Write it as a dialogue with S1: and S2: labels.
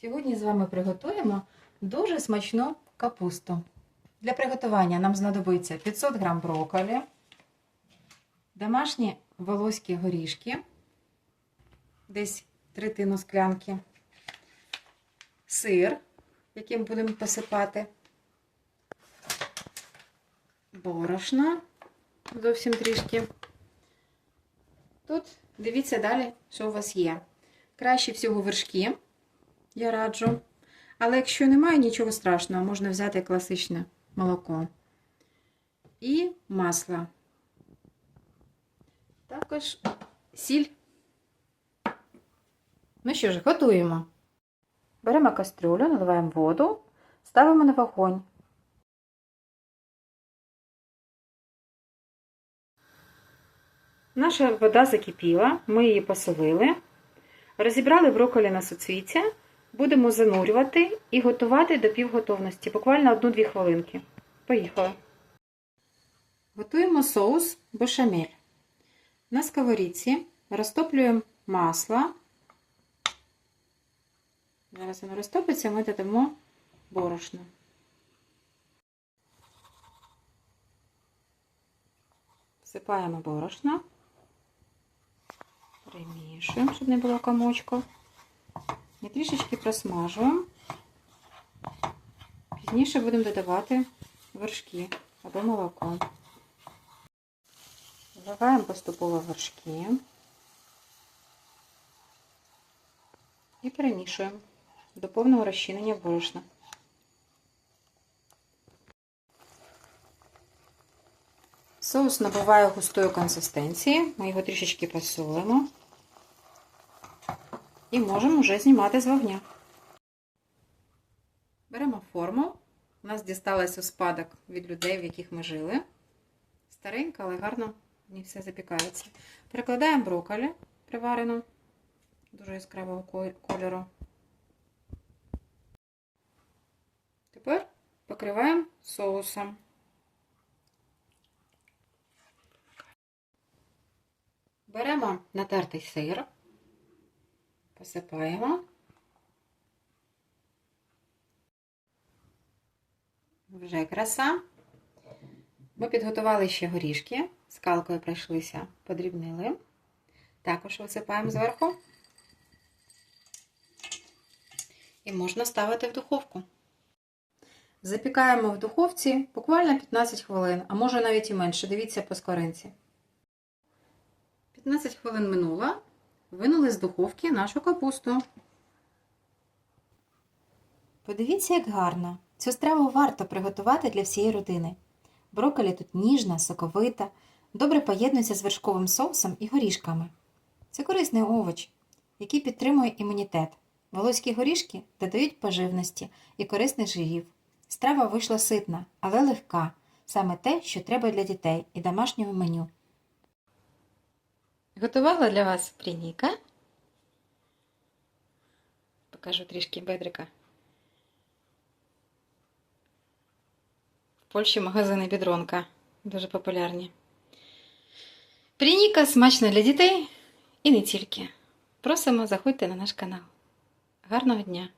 S1: Сьогодні з вами приготуємо дуже смачну капусту. Для приготування нам знадобиться 500 г брокколі, домашні волоські горішки, десь третину склянки, сир, яким будемо посипати, борошно, зовсім трішки. Тут дивіться далі, що у вас є. Краще всього вершки, я раджу. Але якщо немає нічого страшного, можна взяти класичне молоко. І масло. Також сіль. Ну що ж, готуємо. Беремо кастрюлю, наливаємо воду, ставимо на вогонь. Наша вода закипіла, ми її посолили. Розібрали брокколі на суцвіття. Будемо занурювати і готувати до півготовності, буквально 1-2 хвилинки. Поїхали. Готуємо соус бешамель. На сковорідці розтоплюємо масло. Зараз воно розтопиться, ми додамо борошно. Всипаємо борошно. Перемішуємо, щоб не було комочку. І трішечки просмажуємо. Пізніше будемо додавати вершки або молоко. Вливаємо поступово вершки і перемішуємо до повного розчинення борошна. Соус набуває густої консистенції, ми його трішечки посолимо і можемо вже знімати з вогня. Беремо форму. У нас дісталося у спадок від людей, в яких ми жили. Старенька, але гарно в ній все запікається. Перекладаємо брокколі приварену, дуже яскравого кольору. Тепер покриваємо соусом. Беремо натертий сир, посипаємо. Вже краса. Ми підготували ще горішки, скалкою пройшлися, подрібнили. Також висипаємо зверху. І можна ставити в духовку. Запікаємо в духовці буквально 15 хвилин, а може навіть і менше. Дивіться по скоринці. 15 хвилин минуло. Винули з духовки нашу капусту. Подивіться, як гарно. Цю страву варто приготувати для всієї родини. Брокколі тут ніжна, соковита, добре поєднується з вершковим соусом і горішками. Це корисний овоч, який підтримує імунітет. Волоські горішки додають поживності і корисних жирів. Страва вийшла ситна, але легка, саме те, що треба для дітей і домашнього меню. Готувала для вас пряніка. Покажу трішки бедрика. В Польщі магазини Бідронка дуже популярні. Пряніка смачна для дітей і не тільки. Просимо заходьте на наш канал. Гарного дня!